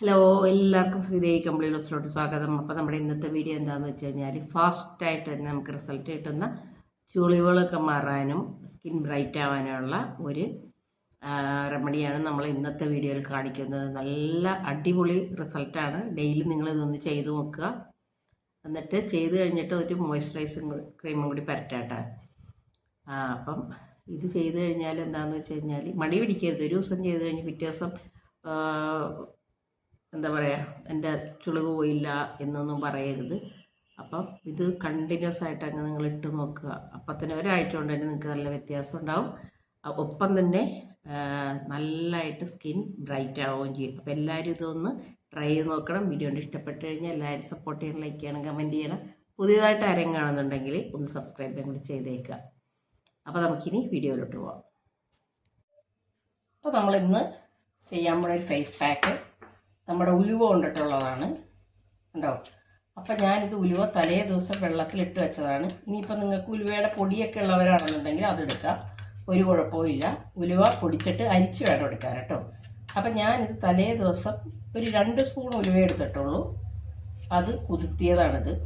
Hello എല്ലാവർക്കും ശ്രീദേവി കമ്പിളി ഹൗസിലോട്ട് സ്വാഗതം. അപ്പോൾ നമ്മുടെ ഇന്നത്തെ വീഡിയോ എന്താണെന്ന് വെച്ച് കഴിഞ്ഞാൽ ഫാസ്റ്റായിട്ട് തന്നെ നമുക്ക് റിസൾട്ട് കിട്ടുന്ന ചുളിവുകളൊക്കെ മാറാനും സ്കിൻ ബ്രൈറ്റ് ആവാനുമുള്ള ഒരു റെമഡിയാണ് നമ്മൾ ഇന്നത്തെ വീഡിയോയിൽ കാണിക്കുന്നത്. നല്ല അടിപൊളി റിസൾട്ടാണ് ഡെയിലി നിങ്ങൾ ഇതൊന്ന് ചെയ്തു നോക്കുക. എന്നിട്ട് ചെയ്ത് കഴിഞ്ഞിട്ട് ഒരു മോയ്സ്ചറൈസിങ് ക്രീമും കൂടി പരട്ടാട്ട അപ്പം ഇത് ചെയ്ത് കഴിഞ്ഞാൽ എന്താണെന്ന് വെച്ച് കഴിഞ്ഞാൽ മടി പിടിക്കരുത്. ഒരു ദിവസം ചെയ്ത് കഴിഞ്ഞ് പിറ്റേ ദിവസം എന്താ പറയുക എന്റെ ചുളിവ് പോയില്ല എന്നൊന്നും പറയരുത്. അപ്പം ഇത് കണ്ടിന്യൂസ് ആയിട്ട് അങ്ങ് നിങ്ങൾ ഇട്ട് നോക്കുക. അപ്പം തന്നെ ഒരാഴ്ച കൊണ്ട് തന്നെ നിങ്ങൾക്ക് നല്ല വ്യത്യാസം ഉണ്ടാവും. ഒപ്പം തന്നെ നല്ലതായിട്ട് സ്കിൻ ബ്രൈറ്റ് ആവുകയും ചെയ്യും. അപ്പോൾ എല്ലാവരും ഇതൊന്ന് ട്രൈ ചെയ്ത് നോക്കണം. വീഡിയോ കൊണ്ട് ഇഷ്ടപ്പെട്ട് കഴിഞ്ഞാൽ എല്ലാവരും സപ്പോർട്ട് ചെയ്യണം ലൈക്ക് ചെയ്യണം കമന്റ് ചെയ്യണം. പുതിയതായിട്ട് ആരെയും കാണുന്നുണ്ടെങ്കിൽ ഒന്ന് സബ്സ്ക്രൈബ് കൂടി ചെയ്തേക്കുക. അപ്പോൾ നമുക്കിനി വീഡിയോയിലോട്ട് പോവാം. അപ്പോൾ നമ്മളിന്ന് ചെയ്യാൻ പോണ ഒരു ഫേസ് പാക്ക് നമ്മുടെ ഉലുവ കൊണ്ടിട്ടുള്ളതാണ്. ഉണ്ടോ അപ്പം ഞാനിത് ഉലുവ തലേ ദിവസം വെള്ളത്തിലിട്ട് വെച്ചതാണ്. ഇനിയിപ്പോൾ നിങ്ങൾക്ക് ഉലുവയുടെ പൊടിയൊക്കെ ഉള്ളവരാണെന്നുണ്ടെങ്കിൽ അതെടുക്കാം ഒരു കുഴപ്പവും ഇല്ല. ഉലുവ പൊടിച്ചിട്ട് അരിച്ച് വേണം എടുക്കാൻ കേട്ടോ. അപ്പം ഞാനിത് തലേ ദിവസം ഒരു രണ്ട് സ്പൂൺ ഉലുവ എടുത്തിട്ടുള്ളൂ. അത് കുതിർത്തിയതാണിത്.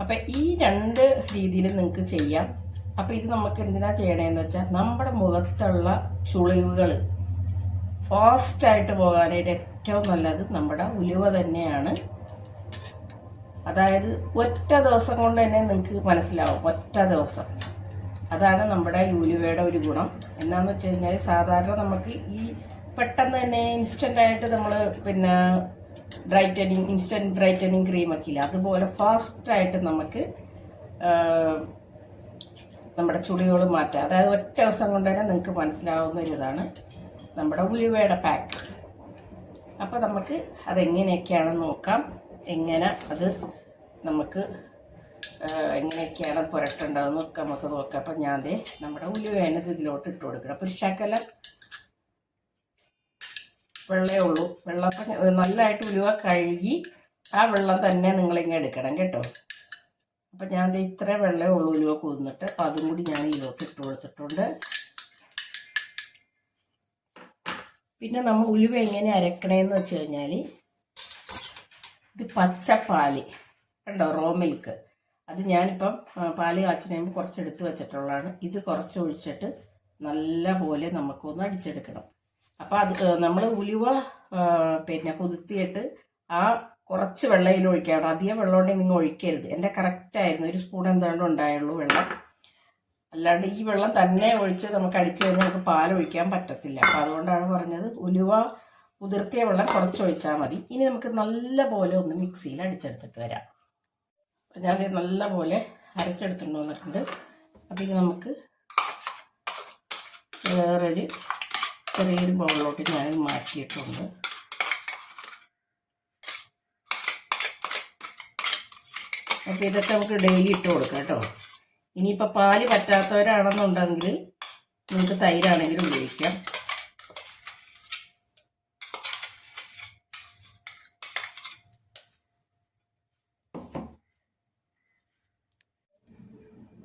അപ്പം ഈ രണ്ട് രീതിയിൽ നിങ്ങൾക്ക് ചെയ്യാം. അപ്പം ഇത് നമുക്ക് എന്തിനാ ചെയ്യണേന്ന് വെച്ചാൽ നമ്മുടെ മുഖത്തുള്ള ചുളിവുകൾ ഫാസ്റ്റായിട്ട് പോകാനായിട്ട് ഏറ്റവും നല്ലത് നമ്മുടെ ഉലുവ തന്നെയാണ്. അതായത് ഒറ്റ ദിവസം കൊണ്ട് തന്നെ നിങ്ങൾക്ക് മനസ്സിലാവും ഒറ്റ ദിവസം. അതാണ് നമ്മുടെ ഈ ഉലുവയുടെ ഒരു ഗുണം. എന്നാന്ന് വെച്ച് കഴിഞ്ഞാൽ സാധാരണ നമുക്ക് ഈ പെട്ടെന്ന് തന്നെ ഇൻസ്റ്റന്റ് ആയിട്ട് നമ്മൾ പിന്നെ ബ്രൈറ്റനിങ് ഇൻസ്റ്റന്റ് ബ്രൈറ്റനിങ് ക്രീമൊക്കെ ഇല്ല അതുപോലെ ഫാസ്റ്റായിട്ട് നമുക്ക് നമ്മുടെ ചുളികൾ മാറ്റാം. അതായത് ഒറ്റ ദിവസം കൊണ്ട് തന്നെ നിങ്ങൾക്ക് മനസ്സിലാവുന്ന ഒരു ഇതാണ് നമ്മുടെ ഉലുവയുടെ പാക്ക് അപ്പോൾ നമുക്ക് അതെങ്ങനെയൊക്കെയാണ് നോക്കാം. എങ്ങനെ അത് നമുക്ക് എങ്ങനെയൊക്കെയാണ് പുരട്ടേണ്ടതെന്നൊക്കെ നമുക്ക് നോക്കാം. അപ്പം ഞാൻ ദേ നമ്മുടെ ഉലുവേനത് ഇത് ഇതിലോട്ട് ഇട്ട് കൊടുക്കണം. അപ്പോൾ ഒരു ശകലം വെള്ളമേ ഉള്ളൂ. വെള്ളം നല്ലതായിട്ട് ഉലുവ കഴുകി ആ വെള്ളം തന്നെ നിങ്ങളിങ്ങനെ എടുക്കണം കേട്ടോ. അപ്പം ഞാൻ ദേ ഇത്രയും വെള്ളമേ ഉള്ളൂ ഉലുവ കൂന്നിട്ട് അപ്പം അതും കൂടി ഞാൻ ഇതിലോട്ട് ഇട്ട് കൊടുത്തിട്ടുണ്ട്. പിന്നെ നമ്മൾ ഉലുവ എങ്ങനെ അരക്കണേന്ന് വെച്ച് കഴിഞ്ഞാൽ ഇത് പച്ചപ്പാൽ കണ്ടോ? Raw milk. അത് ഞാനിപ്പം പാൽ കാച്ചിന് കഴിയുമ്പോൾ കുറച്ച് എടുത്ത് വെച്ചിട്ടുള്ളതാണ്. ഇത് കുറച്ച് ഒഴിച്ചിട്ട് നല്ല പോലെ നമുക്കൊന്ന് അടിച്ചെടുക്കണം. അപ്പോൾ അത് നമ്മൾ ഉലുവ പിന്നെ കുതിർത്തിയിട്ട് ആ കുറച്ച് വെള്ളയിൽ ഒഴിക്കണം. അധികം വെള്ളം ഉണ്ടെങ്കിൽ നിങ്ങൾ ഒഴിക്കരുത് എന്റെ കറക്റ്റായിരുന്നു ഒരു സ്പൂൺ എന്താണ്ട് ഉണ്ടായുള്ളൂ വെള്ളം. അല്ലാണ്ട് ഈ വെള്ളം തന്നെ ഒഴിച്ച് നമുക്ക് അടിച്ചു കഴിഞ്ഞാൽ നമുക്ക് പാൽ ഒഴിക്കാൻ പറ്റത്തില്ല. അപ്പം അതുകൊണ്ടാണ് പറഞ്ഞത് ഉലുവ കുതിർത്തിയ വെള്ളം കുറച്ച് ഒഴിച്ചാൽ മതി. ഇനി നമുക്ക് നല്ല പോലെ ഒന്ന് മിക്സിയിൽ അടിച്ചെടുത്തിട്ട് വരാം. അപ്പം ഞാൻ നല്ല പോലെ അരച്ചെടുത്തിട്ട് വന്നിട്ടുണ്ട്. അപ്പം ഇനി നമുക്ക് വേറൊരു ചെറിയൊരു ബൗളിലോട്ട് ഞാൻ മാറ്റിയിട്ടുണ്ട്. അപ്പോൾ ഇതൊക്കെ നമുക്ക് ഡെയിലി ഇട്ട് കൊടുക്കാം കേട്ടോ. ഇനിയിപ്പോൾ പാൽ പറ്റാത്തവരാണെന്നുണ്ടെങ്കിൽ നിങ്ങൾക്ക് തൈരാണെങ്കിലും ഉപയോഗിക്കാം.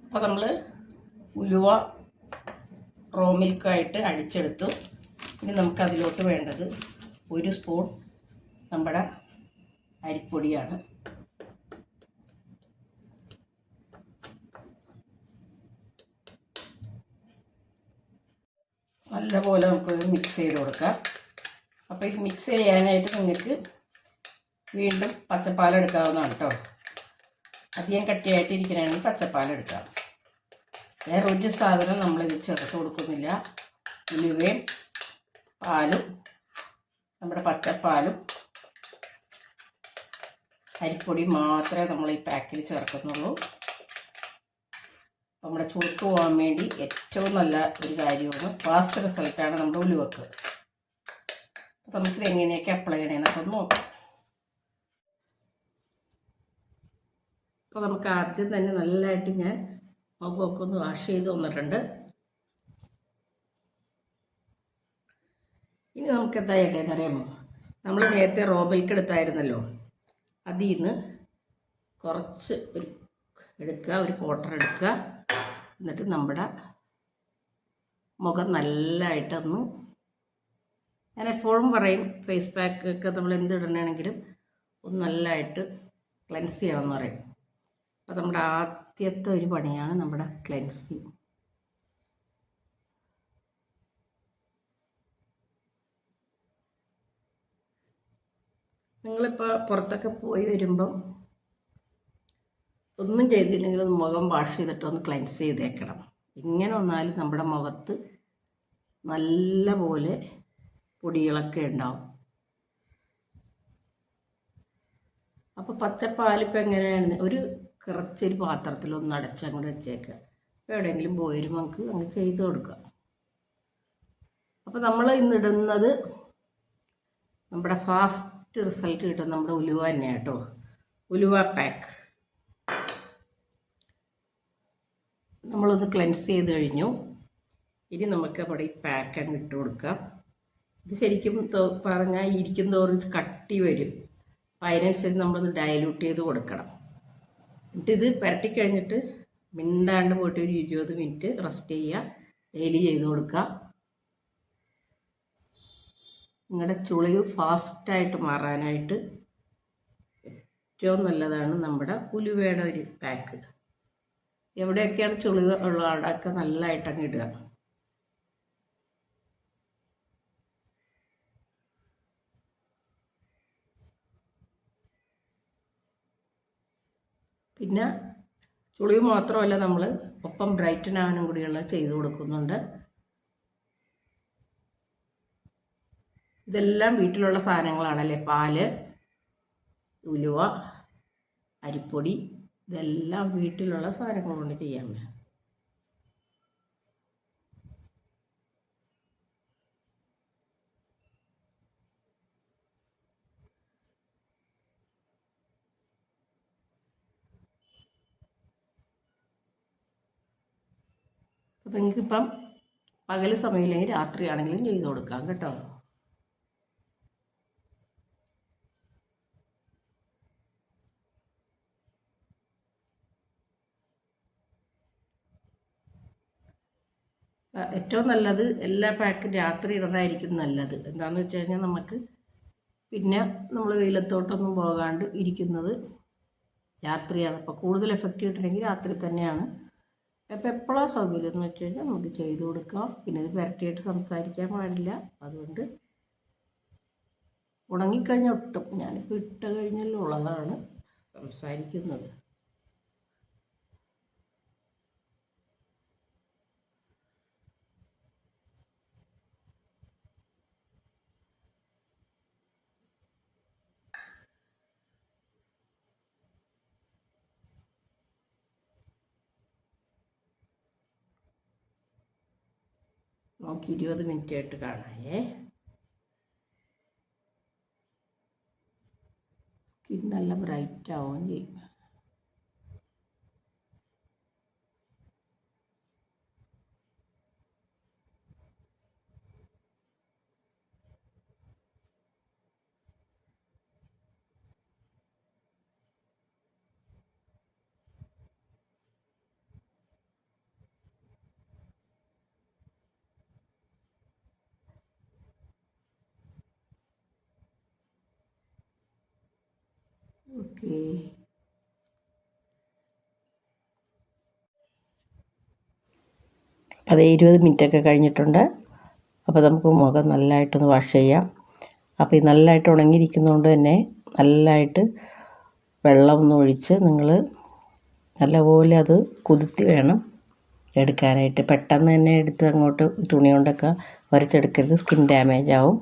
അപ്പോൾ നമ്മൾ ഉലുവ റോ മിൽക്കായിട്ട് അടിച്ചെടുത്തു. ഇനി നമുക്ക് അതിലോട്ട് വേണ്ടത് ഒരു സ്പൂൺ നമ്മുടെ അരിപ്പൊടിയാണ്. നല്ലപോലെ നമുക്കത് മിക്സ് ചെയ്ത് കൊടുക്കാം. അപ്പോൾ ഇത് മിക്സ് ചെയ്യാനായിട്ട് നിങ്ങൾക്ക് വീണ്ടും പച്ചപ്പാൽ എടുക്കാവുന്നതാണ് കേട്ടോ അധികം കട്ടിയായിട്ട് ഇരിക്കണമെങ്കിൽ പച്ചപ്പാൽ എടുക്കാം. വേറെ ഒരു സാധനം നമ്മളിത് ചേർത്ത് കൊടുക്കുന്നില്ല. ഉലുവയും പാലും നമ്മുടെ പച്ചപ്പാലും അരിപ്പൊടി മാത്രമേ നമ്മൾ ഈ പാക്കിൽ ചേർക്കുന്നുള്ളൂ. നമ്മുടെ ചുരുക്ക് പോകാൻ വേണ്ടി ഏറ്റവും നല്ല ഒരു കാര്യമാണ്. ഫാസ്റ്റ് റിസൾട്ടാണ് നമ്മുടെ ഉലുവക്ക്. അപ്പോൾ നമുക്കിത് എങ്ങനെയൊക്കെ അപ്ലൈ ചെയ്യണമെന്നൊക്കെ അപ്പം നോക്കാം. അപ്പോൾ നമുക്ക് ആദ്യം തന്നെ നല്ലതായിട്ട് ഞാൻ മുഖമൊക്കെ ഒന്ന് വാഷ് ചെയ്ത് വന്നിട്ടുണ്ട്. ഇനി നമുക്ക് എന്താ ചെയ്യേണ്ടതെന്ന് നമ്മൾ നേരത്തെ റോ മിൽക്ക് എടുത്തായിരുന്നല്ലോ. അതിൽ നിന്ന് കുറച്ച് ഒരു എടുക്കുക ഒരു ക്വാർട്ടർ എടുക്കുക. എന്നിട്ട് നമ്മുടെ മുഖം നല്ലതായിട്ടൊന്ന് ഞാൻ എപ്പോഴും പറയും ഫേസ് പാക്ക് ഒക്കെ നമ്മൾ എന്ത് ഇടണമെങ്കിലും ഒന്ന് നല്ലതായിട്ട് ക്ലെൻസ് ചെയ്യണം എന്ന് പറയും. അപ്പോൾ നമ്മുടെ ആദ്യത്തെ ഒരു പണിയാണ് നമ്മുടെ ക്ലെൻസിങ് നിങ്ങളിപ്പോൾ പുറത്തൊക്കെ പോയി വരുമ്പം ഒന്നും ചെയ്തില്ലെങ്കിൽ ഒന്ന് മുഖം വാഷ് ചെയ്തിട്ട് ഒന്ന് ക്ലെൻസ് ചെയ്തേക്കണം. ഇങ്ങനെ വന്നാലും നമ്മുടെ മുഖത്ത് നല്ല പോലെ പൊടികളൊക്കെ ഉണ്ടാവും. അപ്പോൾ പച്ചപ്പാലിപ്പം എങ്ങനെയാണ്? ഒരു കുറച്ചൊരു പാത്രത്തിൽ ഒന്ന് അടച്ച് അങ്ങോട്ട് വെച്ചേക്കുക. അപ്പോൾ എവിടെയെങ്കിലും പോയാലും നമുക്ക് അങ്ങ് ചെയ്ത് കൊടുക്കാം. അപ്പോൾ നമ്മൾ ഇന്നിടുന്നത് നമ്മുടെ ഫാസ്റ്റ് റിസൾട്ട് കിട്ടുന്ന നമ്മുടെ ഉലുവ തന്നെയാണ് കേട്ടോ. ഉലുവ പാക്ക് നമ്മളൊന്ന് ക്ലെൻസ് ചെയ്ത് കഴിഞ്ഞു. ഇനി നമുക്ക് നമ്മുടെ ഈ പാക്ക് അങ്ങ് ഇട്ട് കൊടുക്കാം. ഇത് ശരിക്കും പറഞ്ഞാൽ ഇരിക്കും തോറും കട്ടി വരും. അപ്പം അതിനനുസരിച്ച് നമ്മളൊന്ന് ഡയലൂട്ട് ചെയ്ത് കൊടുക്കണം. എന്നിട്ട് ഇത് പുരട്ടി കഴിഞ്ഞിട്ട് മിണ്ടാണ്ട് പോയിട്ട് ഒരു ഇരുപത് മിനിറ്റ് റെസ്റ്റ് ചെയ്യുക. ഡെയിലി ചെയ്ത് കൊടുക്കുക. നിങ്ങളുടെ ചുളിവ് ഫാസ്റ്റായിട്ട് മാറാനായിട്ട് ഏറ്റവും നല്ലതാണ് നമ്മുടെ ഉലുവയുടെ ഒരു പാക്ക് എവിടെയൊക്കെയാണ് ചുളി ഉള്ള അവിടെയൊക്കെ നല്ലതായിട്ട് അങ്ങ് ഇടുക. പിന്നെ ചുളി മാത്രമല്ല നമ്മൾ ഒപ്പം ബ്രൈറ്റൻ ആവാനും കൂടിയുള്ള ചെയ്ത് കൊടുക്കുന്നുണ്ട്. ഇതെല്ലാം വീട്ടിലുള്ള സാധനങ്ങളാണല്ലേ? പാൽ ഉലുവ അരിപ്പൊടി ഇതെല്ലാം വീട്ടിലുള്ള സാധനങ്ങൾ കൊണ്ട് ചെയ്യാൻ പറ്റും അപ്പം എനിക്കിപ്പം പകൽ സമയമില്ലെങ്കിൽ രാത്രിയാണെങ്കിലും ചെയ്ത് കൊടുക്കാം കേട്ടോ. ഏറ്റവും നല്ലത് എല്ലാ പാക്കും രാത്രി ഇടുന്നതായിരിക്കും നല്ലത്. എന്താണെന്ന് വെച്ച് കഴിഞ്ഞാൽ നമുക്ക് പിന്നെ നമ്മൾ വെയിലത്തോട്ടൊന്നും പോകാണ്ട് ഇരിക്കുന്നത് രാത്രിയാണ്. അപ്പോൾ കൂടുതൽ എഫക്റ്റ് കിട്ടണമെങ്കിൽ രാത്രി തന്നെയാണ്. അപ്പോൾ എപ്പോഴാണ് സൗകര്യം എന്ന് വെച്ച് കഴിഞ്ഞാൽ നമുക്ക് ചെയ്ത് കൊടുക്കാം. പിന്നെ ഇത് പുരട്ടിയിട്ട് സംസാരിക്കാൻ പാടില്ല. അതുകൊണ്ട് ഉണങ്ങിക്കഴിഞ്ഞാൽ ഒട്ടും. ഞാനിപ്പോൾ ഇട്ട കഴിഞ്ഞല്ലോ ഉള്ളതാണ് സംസാരിക്കുന്നത്. ഇരുപത് മിനിറ്റ് ആയിട്ട് കാണായേ സ്കിൻ നല്ല ബ്രൈറ്റ് ആവുകയും ചെയ്യും. ഓക്കെ അപ്പോൾ അത് ഇരുപത് മിനിറ്റൊക്കെ കഴിഞ്ഞിട്ടുണ്ട്. അപ്പോൾ നമുക്ക് മുഖം നല്ലതായിട്ടൊന്ന് വാഷ് ചെയ്യാം. അപ്പോൾ ഈ നല്ലതായിട്ട് ഉണങ്ങിയിരിക്കുന്നതുകൊണ്ട് തന്നെ നല്ലതായിട്ട് വെള്ളം ഒന്ന് ഒഴിച്ച് നിങ്ങൾ നല്ലപോലെ അത് കുതിർത്തി വേണം എടുക്കാനായിട്ട്. പെട്ടെന്ന് തന്നെ എടുത്ത് അങ്ങോട്ട് തുണി കൊണ്ടൊക്കെ വരച്ചെടുക്കരുത്. സ്കിൻ ഡാമേജ് ആവും.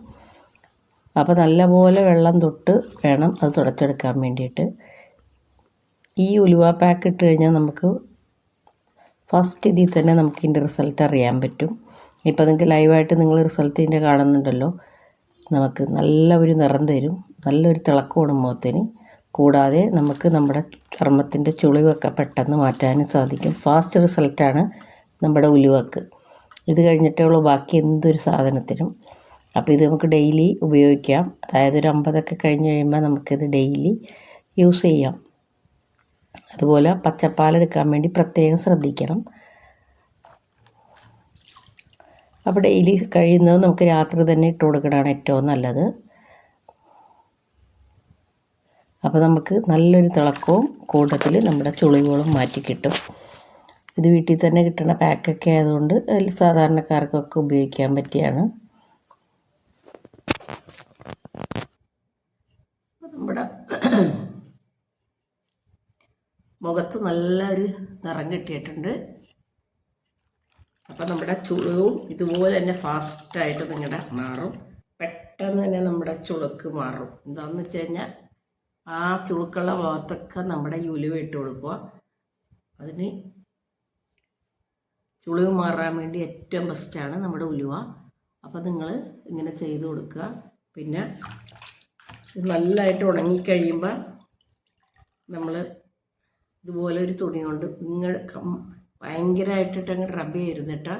അപ്പോൾ നല്ലപോലെ വെള്ളം തൊട്ട് വേണം അത് തുടച്ചെടുക്കാൻ വേണ്ടിയിട്ട്. ഈ ഉലുവ പാക്ക് ഇട്ട് കഴിഞ്ഞാൽ നമുക്ക് ഫസ്റ്റ് ഇതിൽ തന്നെ നമുക്ക് ഇതിന്റെ റിസൾട്ട് അറിയാൻ പറ്റും. ഇപ്പോൾ നിങ്ങൾക്ക് ലൈവായിട്ട് നിങ്ങൾ റിസൾട്ട് ഇതിന്റെ കാണുന്നുണ്ടല്ലോ. നമുക്ക് നല്ല ഒരു നിറം തരും. നല്ലൊരു തിളക്കമാണ് മുഖത്തിന്. കൂടാതെ നമുക്ക് നമ്മുടെ ചർമ്മത്തിന്റെ ചുളിവൊക്കെ പെട്ടെന്ന് മാറ്റാനും സാധിക്കും. ഫാസ്റ്റ് റിസൾട്ടാണ് നമ്മുടെ ഉലുവക്ക്. ഇത് കഴിഞ്ഞിട്ടേ ഉള്ളൂ. ബാക്കി എന്തൊരു സാധനത്തിനും. അപ്പോൾ ഇത് നമുക്ക് ഡെയിലി ഉപയോഗിക്കാം. അതായത് ഒരു അമ്പതൊക്കെ കഴിഞ്ഞ് കഴിയുമ്പോൾ നമുക്കിത് ഡെയിലി യൂസ് ചെയ്യാം. അതുപോലെ പച്ചപ്പാലെടുക്കാൻ വേണ്ടി പ്രത്യേകം ശ്രദ്ധിക്കണം. അപ്പോൾ ഡെയിലി കഴിയുന്നത് നമുക്ക് രാത്രി തന്നെ ഇട്ട് കൊടുക്കണതാണ് ഏറ്റവും നല്ലത്. അപ്പോൾ നമുക്ക് നല്ലൊരു തിളക്കവും കൂട്ടത്തിൽ നമ്മുടെ ചുളിവുകളും മാറ്റി കിട്ടും. ഇത് വീട്ടിൽ തന്നെ കിട്ടുന്ന പാക്കൊക്കെ ആയതുകൊണ്ട് സാധാരണക്കാർക്കൊക്കെ ഉപയോഗിക്കാൻ പറ്റിയാണ്. നമ്മുടെ മുഖത്ത് നല്ലൊരു നിറം കിട്ടിയിട്ടുണ്ട്. അപ്പം നമ്മുടെ ചുളുവും ഇതുപോലെ തന്നെ ഫാസ്റ്റായിട്ട് നിങ്ങളുടെ മാറും. പെട്ടെന്ന് തന്നെ നമ്മുടെ ചുളുക്ക് മാറും. എന്താണെന്ന് വെച്ച് കഴിഞ്ഞാൽ ആ ചുളുക്കുള്ള ഭാഗത്തൊക്കെ നമ്മുടെ ഉലുവ ഇട്ട് കൊടുക്കുക. അതിന് ചുളിവ് മാറാൻ വേണ്ടി ഏറ്റവും ബെസ്റ്റാണ് നമ്മുടെ ഉലുവ. അപ്പോൾ നിങ്ങൾ ഇങ്ങനെ ചെയ്ത് കൊടുക്കുക. പിന്നെ നല്ലതായിട്ട് ഉണങ്ങിക്കഴിയുമ്പോൾ നമ്മൾ ഇതുപോലെ ഒരു തുണി കൊണ്ട് നിങ്ങൾ ഭയങ്കരമായിട്ടിട്ട് അങ്ങ് റബ്ബ് ചെയ്തിട്ട്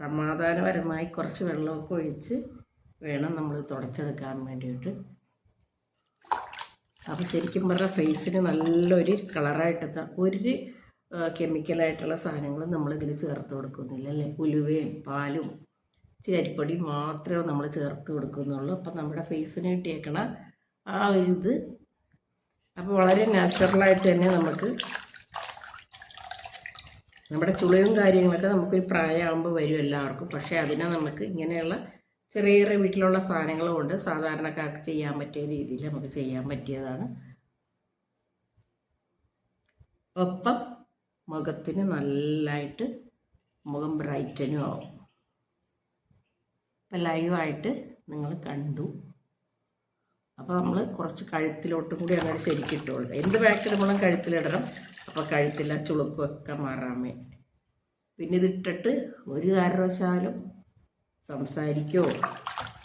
സമാധാനപരമായി കുറച്ച് വെള്ളമൊക്കെ ഒഴിച്ച് വേണം നമ്മൾ തുടച്ചെടുക്കാൻ വേണ്ടിയിട്ട്. അപ്പോൾ ശരിക്കും പറഞ്ഞാൽ ഫേസിന് നല്ലൊരു കളറായിട്ടെത്താം ഒരു കെമിക്കലായിട്ടുള്ള സാധനങ്ങളും നമ്മളിതിൽ ചേർത്ത് കൊടുക്കുന്നില്ല അല്ലേ? ഉലുവയും പാലും ചേരിപ്പൊടി മാത്രമേ നമ്മൾ ചേർത്ത് കൊടുക്കുന്നുള്ളൂ. അപ്പം നമ്മുടെ ഫേസിന് കിട്ടിയേക്കണ ആ ഒരു ഇത്. അപ്പോൾ വളരെ നാച്ചുറലായിട്ട് തന്നെ നമുക്ക് നമ്മുടെ ചുളിയും കാര്യങ്ങളൊക്കെ നമുക്കൊരു പ്രായമാകുമ്പോൾ വരും എല്ലാവർക്കും. പക്ഷേ അതിനെ നമുക്ക് ഇങ്ങനെയുള്ള ചെറിയ ചെറിയ വീട്ടിലുള്ള സാധനങ്ങൾ കൊണ്ട് സാധാരണക്കാർക്ക് ചെയ്യാൻ പറ്റിയ രീതിയിൽ നമുക്ക് ചെയ്യാൻ പറ്റിയതാണ്. ഒപ്പം മുഖത്തിന് നല്ലതായിട്ട് മുഖം ബ്രൈറ്റനും ആവും. അപ്പം ലൈവായിട്ട് നിങ്ങൾ കണ്ടു. അപ്പോൾ നമ്മൾ കുറച്ച് കഴുത്തിലോട്ടും കൂടി അങ്ങനെ ശരിക്കിട്ടുള്ളത് എന്ത് എന്ത് ബാക്കിടുമ്പോഴും കഴുത്തിലിടണം. അപ്പോൾ കഴുത്തില ചുളുക്കൊക്കെ മാറാൻ വേണ്ടി പിന്നെ ഇതിട്ടിട്ട് ഒരു കാരണവശാലും സംസാരിക്കോ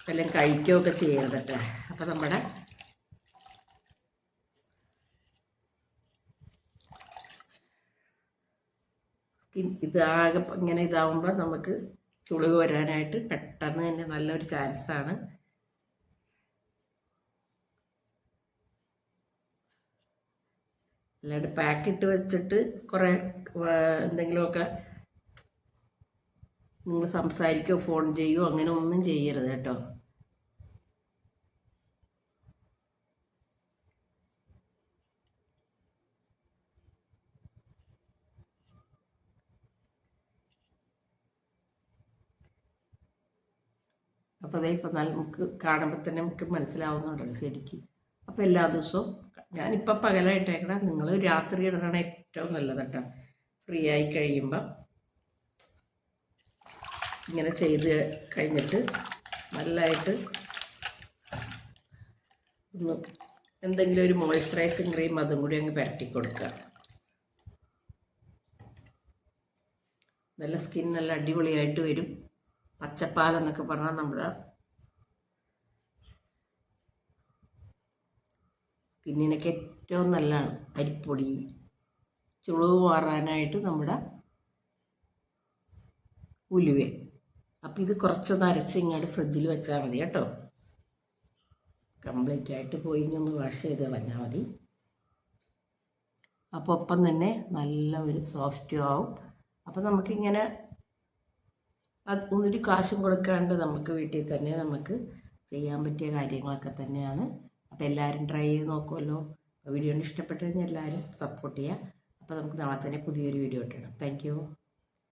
അല്ലെങ്കിൽ കഴിക്കുകയോ ഒക്കെ ചെയ്യരുതട്ടെ അപ്പോൾ നമ്മുടെ ഇത് ആകെ ഇങ്ങനെ ഇതാവുമ്പോൾ നമുക്ക് ചുളിവ് വരാനായിട്ട് പെട്ടെന്ന് തന്നെ നല്ലൊരു ചാൻസാണ് അല്ലാണ്ട് പാക്കിട്ട് വെച്ചിട്ട് കുറേ എന്തെങ്കിലുമൊക്കെ നിങ്ങൾ സംസാരിക്കുകയോ ഫോൺ ചെയ്യുകയോ അങ്ങനെ ഒന്നും ചെയ്യരുത് കേട്ടോ. അപ്പോൾ അതേ ഇപ്പം നമുക്ക് കാണുമ്പോൾ തന്നെ നമുക്ക് മനസ്സിലാവുന്നുണ്ടല്ലോ ശരിക്കും. അപ്പോൾ എല്ലാ ദിവസവും ഞാനിപ്പോൾ പകലായിട്ടേക്കണം നിങ്ങൾ രാത്രി ഇടണ ഏറ്റവും നല്ലത് കേട്ടോ ഫ്രീ ആയി കഴിയുമ്പോൾ ഇങ്ങനെ ചെയ്ത് കഴിഞ്ഞിട്ട് നല്ലതായിട്ട് ഒന്ന് എന്തെങ്കിലും ഒരു മോയ്സ്ചറൈസിങ് ക്രീം അതും കൂടി അങ്ങ് പുരട്ടി കൊടുക്കുക. നല്ല സ്കിൻ നല്ല അടിപൊളിയായിട്ട് വരും. പച്ചപ്പാൽ എന്നൊക്കെ പറഞ്ഞാൽ നമ്മുടെ സ്കിന്നിനൊക്കെ ഏറ്റവും നല്ലതാണ്. അരിപ്പൊടി ചുളിവ് മാറാനായിട്ട് നമ്മുടെ ഉലുവ. അപ്പം ഇത് കുറച്ചൊന്ന് അരച്ച് ഇങ്ങോട്ട് ഫ്രിഡ്ജിൽ വെച്ചാൽ മതി കേട്ടോ. കംപ്ലീറ്റ് ആയിട്ട് പോയി ഒന്ന് വാഷ് ചെയ്ത് കളഞ്ഞാൽ മതി. അപ്പോൾ ഒപ്പം തന്നെ നല്ല ഒരു സോഫ്റ്റും ആവും. അപ്പോൾ നമുക്കിങ്ങനെ അത് ഒരു കാശും കൊടുക്കാണ്ട് നമുക്ക് വീട്ടിൽ തന്നെ നമുക്ക് ചെയ്യാൻ പറ്റിയ കാര്യങ്ങളൊക്കെ തന്നെയാണ്. അപ്പോൾ എല്ലാവരും ട്രൈ ചെയ്ത് നോക്കുമല്ലോ വീഡിയോ ഇഷ്ടപ്പെട്ടു കഴിഞ്ഞാൽ എല്ലാവരും സപ്പോർട്ട് ചെയ്യുക. അപ്പോൾ നമുക്ക് നാളെ തന്നെ പുതിയൊരു വീഡിയോ ഇട്ടിടാം താങ്ക്